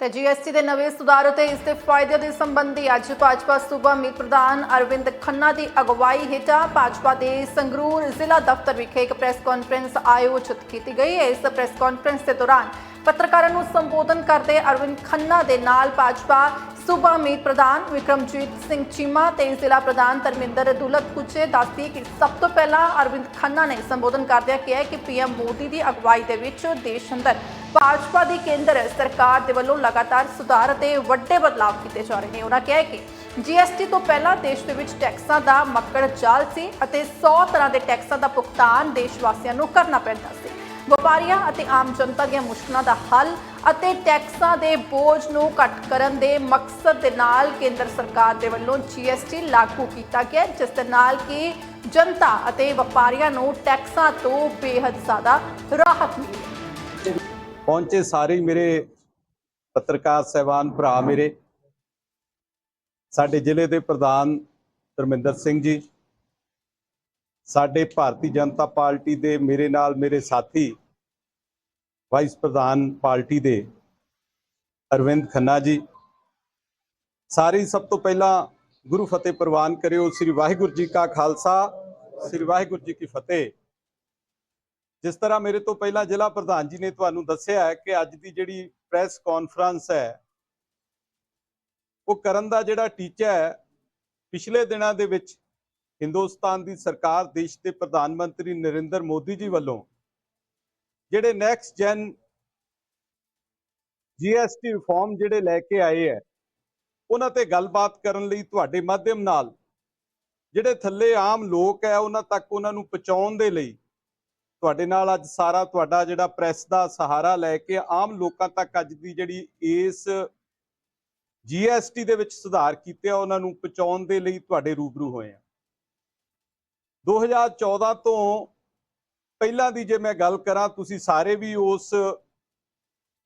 ਤੇ ਜੀਐਸਟੀ ਦੇ ਨਵੇਂ ਸੁਧਾਰ ਅਤੇ ਇਸ ਦੇ ਫਾਇਦੇ ਦੇ ਸੰਬੰਧੀ ਅੱਜ ਭਾਜਪਾ ਸੂਬਾ ਮੀਤ ਪ੍ਰਧਾਨ ਅਰਵਿੰਦ ਖੰਨਾ ਦੀ ਅਗਵਾਈ ਹੇਠਾਂ ਭਾਜਪਾ ਦੇ ਸੰਗਰੂਰ ਜ਼ਿਲ੍ਹਾ ਦਫ਼ਤਰ ਵਿਖੇ ਇੱਕ ਪ੍ਰੈਸ ਕਾਨਫਰੰਸ ਆਯੋਜਿਤ ਕੀਤੀ ਗਈ। ਹੈ ਇਸ ਪ੍ਰੈਸ ਕਾਨਫਰੰਸ ਦੇ ਦੌਰਾਨ ਪੱਤਰਕਾਰਾਂ ਨੂੰ ਸੰਬੋਧਨ ਕਰਦੇ ਅਰਵਿੰਦ ਖੰਨਾ ਦੇ ਨਾਲ ਭਾਜਪਾ ਸੂਬਾ ਮੀਤ ਪ੍ਰਧਾਨ ਵਿਕਰਮਜੀਤ ਸਿੰਘ ਚੀਮਾ ਤੇ ਜ਼ਿਲ੍ਹਾ ਪ੍ਰਧਾਨ ਧਰਮਿੰਦਰ ਦੁਲਤ ਕੁਚੇ ਦੱਸਦੀ ਕਿ ਸਭ ਤੋਂ ਪਹਿਲਾਂ ਅਰਵਿੰਦ ਖੰਨਾ ਨੇ ਸੰਬੋਧਨ ਕਰਦਿਆਂ ਕਿਹਾ ਕਿ ਪੀਐਮ ਮੋਦੀ ਦੀ ਅਗਵਾਈ ਦੇ ਵਿੱਚ ਦੇਸ਼ ਅੰਦਰ ਭਾਜਪਾ ਦੀ ਕੇਂਦਰ ਸਰਕਾਰ ਦੇ ਵੱਲੋਂ ਲਗਾਤਾਰ ਸੁਧਾਰ ਅਤੇ ਵੱਡੇ ਬਦਲਾਅ ਕੀਤੇ ਜਾ ਰਹੇ ਨੇ। ਉਹਨਾਂ ਕਿਹਾ ਕਿ ਜੀਐਸਟੀ ਤੋਂ ਪਹਿਲਾਂ ਦੇਸ਼ ਦੇ ਵਿੱਚ ਟੈਕਸਾਂ ਦਾ ਮੱਕੜ ਜਾਲ ਸੀ ਅਤੇ 100 ਤਰ੍ਹਾਂ ਦੇ ਟੈਕਸਾਂ ਦਾ ਭੁਗਤਾਨ ਦੇਸ਼ ਵਾਸੀਆਂ ਨੂੰ ਕਰਨਾ ਪੈਂਦਾ ਸੀ। ਵਪਾਰੀਆਂ ਅਤੇ ਆਮ ਜਨਤਾ ਦੀਆਂ ਮੁਸ਼ਕਲਾਂ ਦਾ ਹੱਲ ਅਤੇ ਟੈਕਸਾਂ ਦੇ ਬੋਝ ਨੂੰ ਘੱਟ ਕਰਨ ਦੇ ਮਕਸਦ ਦੇ ਨਾਲ ਕੇਂਦਰ ਸਰਕਾਰ ਦੇ ਵੱਲੋਂ ਜੀਐਸਟੀ ਲਾਗੂ ਕੀਤਾ ਗਿਆ, ਜਿਸ ਦੇ ਨਾਲ ਕਿ ਜਨਤਾ ਅਤੇ ਵਪਾਰੀਆਂ ਨੂੰ ਟੈਕਸਾਂ ਤੋਂ ਬੇਹੱਦ ਜ਼ਿਆਦਾ ਰਾਹਤ ਮਿਲੀ। ਪਹੁੰਚੇ ਸਾਰੇ ਮੇਰੇ ਪੱਤਰਕਾਰ ਸਹਿਬਾਨ ਭਰਾ ਮੇਰੇ। ਸਾਡੇ ਜ਼ਿਲ੍ਹੇ ਦੇ ਪ੍ਰਧਾਨ ਧਰਮਿੰਦਰ ਸਿੰਘ ਜੀ, ਸਾਡੇ ਭਾਰਤੀ ਜਨਤਾ ਪਾਰਟੀ ਦੇ ਮੇਰੇ ਨਾਲ ਮੇਰੇ ਸਾਥੀ ਵਾਈਸ ਪ੍ਰਧਾਨ ਪਾਰਟੀ ਦੇ ਅਰਵਿੰਦ ਖੰਨਾ ਜੀ। ਸਾਰੀ ਸਭ ਤੋਂ ਪਹਿਲਾਂ ਗੁਰੂ ਫਤਿਹ ਪ੍ਰਵਾਨ ਕਰਿਓ। ਸ੍ਰੀ ਵਾਹਿਗੁਰੂ ਜੀ ਕਾ ਖਾਲਸਾ, ਸ੍ਰੀ ਵਾਹਿਗੁਰੂ ਜੀ ਕੀ ਫਤਿਹ। ਜਿਸ ਤਰ੍ਹਾਂ ਮੇਰੇ ਤੋਂ ਪਹਿਲਾਂ ਜ਼ਿਲ੍ਹਾ ਪ੍ਰਧਾਨ ਜੀ ਨੇ ਤੁਹਾਨੂੰ ਦੱਸਿਆ ਹੈ ਕਿ ਅੱਜ ਦੀ ਜਿਹੜੀ ਪ੍ਰੈਸ ਕਾਨਫਰੰਸ ਹੈ, ਉਹ ਕਰਨ ਦਾ ਜਿਹੜਾ ਟੀਚਾ ਹੈ, ਪਿਛਲੇ ਦਿਨਾਂ ਦੇ ਵਿੱਚ ਹਿੰਦੁਸਤਾਨ ਦੀ ਸਰਕਾਰ, ਦੇਸ਼ ਦੇ ਪ੍ਰਧਾਨ ਮੰਤਰੀ ਨਰਿੰਦਰ ਮੋਦੀ ਜੀ ਵੱਲੋਂ ਜਿਹੜੇ ਨੈਕਸਟ ਜਨ ਜੀਐਸਟੀ ਰਿਫਾਰਮ ਜਿਹੜੇ ਲੈ ਕੇ ਆਏ ਹੈ, ਉਹਨਾਂ ਤੇ ਗੱਲਬਾਤ ਕਰਨ ਲਈ ਤੁਹਾਡੇ ਮਾਧਿਅਮ ਨਾਲ ਜਿਹੜੇ ਥੱਲੇ ਆਮ ਲੋਕ ਹੈ, ਉਹਨਾਂ ਤੱਕ ਉਹਨਾਂ ਨੂੰ ਪਹੁੰਚਾਉਣ ਦੇ ਲਈ ਤੁਹਾਡੇ ਨਾਲ ਅੱਜ ਸਾਰਾ ਤੁਹਾਡਾ ਜਿਹੜਾ ਪ੍ਰੈਸ ਦਾ ਸਹਾਰਾ ਲੈ ਕੇ ਆਮ ਲੋਕਾਂ ਤੱਕ ਅੱਜ ਦੀ ਜਿਹੜੀ ਇਸ ਜੀਐਸਟੀ ਦੇ ਵਿੱਚ ਸੁਧਾਰ ਕੀਤੇ ਆ, ਉਹਨਾਂ ਨੂੰ ਪਹੁੰਚਾਉਣ ਦੇ ਲਈ ਤੁਹਾਡੇ ਰੂਬਰੂ ਹੋਏ ਆ। 2014 ਤੋਂ ਪਹਿਲਾਂ ਦੀ ਜੇ ਮੈਂ ਗੱਲ ਕਰਾਂ, ਤੁਸੀਂ ਸਾਰੇ ਵੀ ਉਸ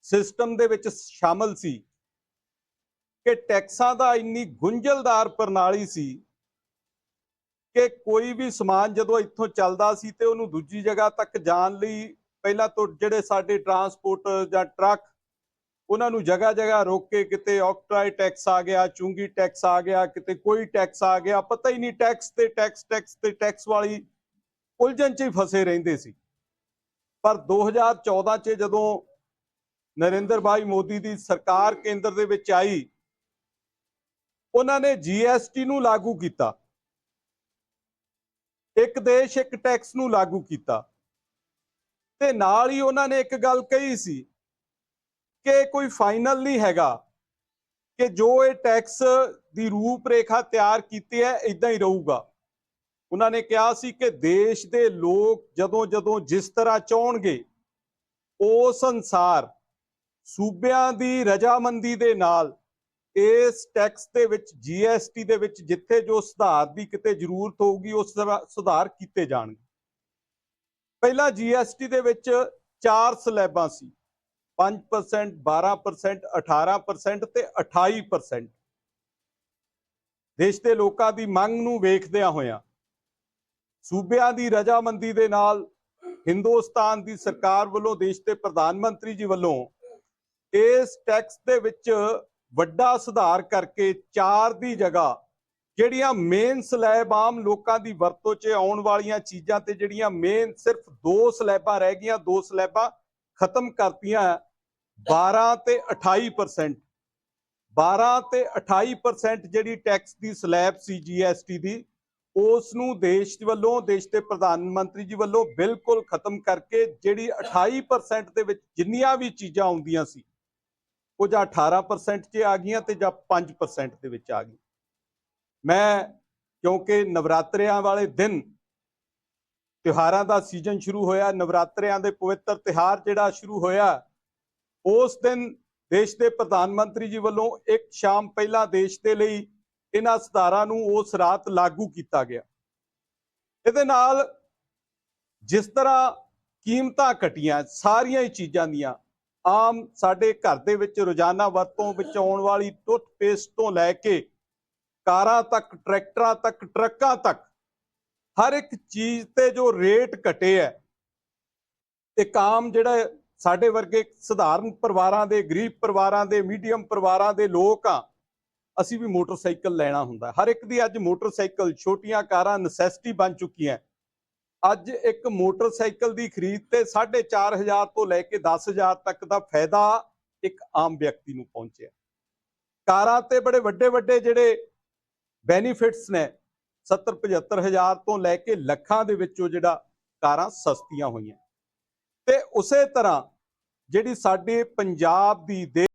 ਸਿਸਟਮ ਦੇ ਵਿੱਚ ਸ਼ਾਮਲ ਸੀ ਕਿ ਟੈਕਸਾਂ ਦਾ ਇੰਨੀ ਗੁੰਝਲਦਾਰ ਪ੍ਰਣਾਲੀ ਸੀ ਕਿ ਕੋਈ ਵੀ ਸਮਾਨ ਜਦੋਂ ਇੱਥੋਂ ਚੱਲਦਾ ਸੀ ਤੇ ਉਹਨੂੰ ਦੂਜੀ ਜਗ੍ਹਾ ਤੱਕ ਜਾਣ ਲਈ ਪਹਿਲਾਂ ਤੋਂ ਜਿਹੜੇ ਸਾਡੇ ਟਰਾਂਸਪੋਰਟ ਜਾਂ ਟਰੱਕ, ਉਹਨਾਂ ਨੂੰ ਜਗ੍ਹਾ ਜਗ੍ਹਾ ਰੋਕ ਕੇ ਕਿਤੇ ਆਕਟਰਾਈ ਟੈਕਸ ਆ ਗਿਆ, ਚੁੰਗੀ ਟੈਕਸ ਆ ਗਿਆ, ਕਿਤੇ ਕੋਈ ਟੈਕਸ ਆ ਗਿਆ, ਪਤਾ ਹੀ ਨਹੀਂ ਟੈਕਸ ਤੇ ਟੈਕਸ ਟੈਕਸ ਤੇ ਟੈਕਸ ਵਾਲੀ ਉਲਝਣ 'ਚ ਹੀ ਫਸੇ ਰਹਿੰਦੇ ਸੀ। ਪਰ 2014 'ਚ ਜਦੋਂ ਨਰਿੰਦਰ ਭਾਈ ਮੋਦੀ ਦੀ ਸਰਕਾਰ ਕੇਂਦਰ ਦੇ ਵਿੱਚ ਆਈ, ਉਹਨਾਂ ਨੇ ਜੀਐਸਟੀ ਨੂੰ ਲਾਗੂ ਕੀਤਾ। ਇੱਕ ਦੇਸ਼ ਇੱਕ ਟੈਕਸ ਨੂੰ ਲਾਗੂ ਕੀਤਾ। ਤੇ ਨਾਲ ਹੀ ਉਹਨਾਂ ਨੇ ਇੱਕ ਗੱਲ ਕਹੀ ਸੀ ਕਿ ਕੋਈ ਫਾਈਨਲ ਨਹੀਂ ਹੈਗਾ ਕਿ ਜੋ ਇਹ ਟੈਕਸ ਦੀ ਰੂਪਰੇਖਾ ਤਿਆਰ ਕੀਤੀ ਹੈ ਇਦਾਂ ਹੀ ਰਹੂਗਾ। ਉਹਨਾਂ ਨੇ ਕਿਹਾ ਸੀ ਕਿ ਦੇਸ਼ ਦੇ ਲੋਕ ਜਦੋਂ ਜਦੋਂ ਜਿਸ ਤਰ੍ਹਾਂ ਚਾਹਣਗੇ ਉਸ ਅਨਸਾਰ ਸੂਬਿਆਂ ਦੀ ਰਜਾਮੰਦੀ ਦੇ ਨਾਲ ਇਸ ਟੈਕਸ ਦੇ ਵਿੱਚ ਜੀਐਸਟੀ ਦੇ ਵਿੱਚ ਜਿੱਥੇ ਜੋ ਸੁਧਾਰ ਦੀ ਕਿਤੇ ਜ਼ਰੂਰਤ ਹੋਊਗੀ, ਉਸ ਤਰ੍ਹਾਂ ਸੁਧਾਰ ਕੀਤੇ ਜਾਣਗੇ। ਪਹਿਲਾਂ ਜੀਐਸਟੀ ਦੇ ਵਿੱਚ ਚਾਰ ਸਲੈਬਾਂ ਸੀ। 5% 12% 18% ਤੇ 28% ਦੇਸ਼ ਦੇ ਲੋਕਾਂ ਦੀ ਮੰਗ ਨੂੰ ਵੇਖਦਿਆਂ ਹੋਇਆਂ, ਸੂਬਿਆਂ ਦੀ ਰਜਾਮੰਦੀ ਦੇ ਨਾਲ ਹਿੰਦੁਸਤਾਨ ਦੀ ਸਰਕਾਰ ਵੱਲੋਂ ਦੇਸ਼ ਦੇ ਪ੍ਰਧਾਨ ਮੰਤਰੀ ਜੀ ਵੱਲੋਂ ਇਸ ਟੈਕਸ ਦੇ ਵਿੱਚ ਵੱਡਾ ਸੁਧਾਰ ਕਰਕੇ ਚਾਰ ਦੀ ਜਗ੍ਹਾ ਜਿਹੜੀਆਂ ਮੇਨ ਸਲੈਬ ਆਮ ਲੋਕਾਂ ਦੀ ਵਰਤੋਂ 'ਚ ਆਉਣ ਵਾਲੀਆਂ ਚੀਜ਼ਾਂ ਤੇ ਜਿਹੜੀਆਂ ਮੇਨ ਸਿਰਫ ਦੋ ਸਲੈਬਾਂ ਰਹਿ ਗਈਆਂ, ਦੋ ਸਲੈਬਾਂ ਖਤਮ ਕਰਤੀਆਂ 12 ਤੇ 28% 12 ਤੇ 28% ਜਿਹੜੀ ਟੈਕਸ ਦੀ ਸਲੈਬ ਸੀ ਜੀਐਸਟੀ ਦੀ ਉਸ ਨੂੰ ਦੇਸ਼ ਵੱਲੋਂ, ਦੇਸ਼ ਦੇ ਪ੍ਰਧਾਨ ਮੰਤਰੀ ਜੀ ਵੱਲੋਂ ਬਿਲਕੁਲ ਖਤਮ ਕਰਕੇ ਜਿਹੜੀ 28% ਦੇ ਵਿੱਚ ਜਿੰਨੀਆਂ ਵੀ ਚੀਜ਼ਾਂ ਆਉਂਦੀਆਂ ਸੀ ਉਹ ਜਾਂ 18% 'ਚ ਆ ਗਈਆਂ ਤੇ ਜਾਂ 5% ਦੇ ਵਿੱਚ ਆ ਗਈ ਮੈਂ ਕਿਉਂਕਿ ਨਵਰਾਤਰਿਆਂ ਵਾਲੇ ਦਿਨ ਤਿਉਹਾਰਾਂ ਦਾ ਸੀਜ਼ਨ ਸ਼ੁਰੂ ਹੋਇਆ, ਨਵਰਾਤਰਿਆਂ ਦੇ ਪਵਿੱਤਰ ਤਿਉਹਾਰ ਜਿਹੜਾ ਸ਼ੁਰੂ ਹੋਇਆ, ਉਸ ਦਿਨ ਦੇਸ਼ ਦੇ ਪ੍ਰਧਾਨ ਮੰਤਰੀ ਜੀ ਵੱਲੋਂ ਇੱਕ ਸ਼ਾਮ ਪਹਿਲਾਂ ਦੇਸ਼ ਦੇ ਲਈ ਇਹਨਾਂ ਸਤਾਰਾਂ ਨੂੰ ਉਸ ਰਾਤ ਲਾਗੂ ਕੀਤਾ ਗਿਆ। ਇਹਦੇ ਨਾਲ ਜਿਸ ਤਰ੍ਹਾਂ ਕੀਮਤਾਂ ਘਟੀਆਂ, ਸਾਰੀਆਂ ਹੀ ਚੀਜ਼ਾਂ ਦੀਆਂ ਆਮ ਸਾਡੇ ਘਰ ਦੇ ਵਿੱਚ ਰੋਜ਼ਾਨਾ ਵਰਤੋਂ ਵਿੱਚ ਆਉਣ ਵਾਲੀ ਟੁੱਥਪੇਸਟ ਤੋਂ ਲੈ ਕੇ ਕਾਰਾਂ ਤੱਕ, ਟਰੈਕਟਰਾਂ ਤੱਕ, ਟਰੱਕਾਂ ਤੱਕ, ਹਰ ਇੱਕ ਚੀਜ਼ ਤੇ ਜੋ ਰੇਟ ਘਟੇ ਹੈ, ਇੱਕ ਆਮ ਜਿਹੜਾ ਸਾਡੇ ਵਰਗੇ ਸਧਾਰਨ ਪਰਿਵਾਰਾਂ ਦੇ, ਗਰੀਬ ਪਰਿਵਾਰਾਂ ਦੇ, ਮੀਡੀਅਮ ਪਰਿਵਾਰਾਂ ਦੇ ਲੋਕ ਆ, ਅਸੀਂ ਵੀ ਮੋਟਰਸਾਈਕਲ ਲੈਣਾ ਹੁੰਦਾ। ਹਰ ਇੱਕ ਦੀ ਅੱਜ ਮੋਟਰਸਾਈਕਲ, ਛੋਟੀਆਂ ਕਾਰਾਂ ਨੈਸੈਸਿਟੀ ਬਣ ਚੁੱਕੀਆਂ। ਅੱਜ ਇੱਕ ਮੋਟਰਸਾਈਕਲ ਦੀ ਖਰੀਦ ਤੇ 4500 ਤੋਂ ਲੈ ਕੇ 10000 ਤੱਕ ਦਾ ਫਾਇਦਾ ਇੱਕ ਆਮ ਵਿਅਕਤੀ ਨੂੰ ਪਹੁੰਚਿਆ। ਕਾਰਾਂ ਤੇ ਬੜੇ ਵੱਡੇ ਵੱਡੇ ਜਿਹੜੇ ਬੈਨੀਫਿਟਸ ਨੇ 70 75000 ਤੋਂ ਲੈ ਕੇ ਲੱਖਾਂ ਦੇ ਵਿੱਚੋਂ ਜਿਹੜਾ ਕਾਰਾਂ ਸਸਤੀਆਂ ਹੋਈਆਂ। ਤੇ ਉਸੇ ਤਰ੍ਹਾਂ ਜਿਹੜੀ ਸਾਡੇ ਪੰਜਾਬ ਦੀ ਦੇ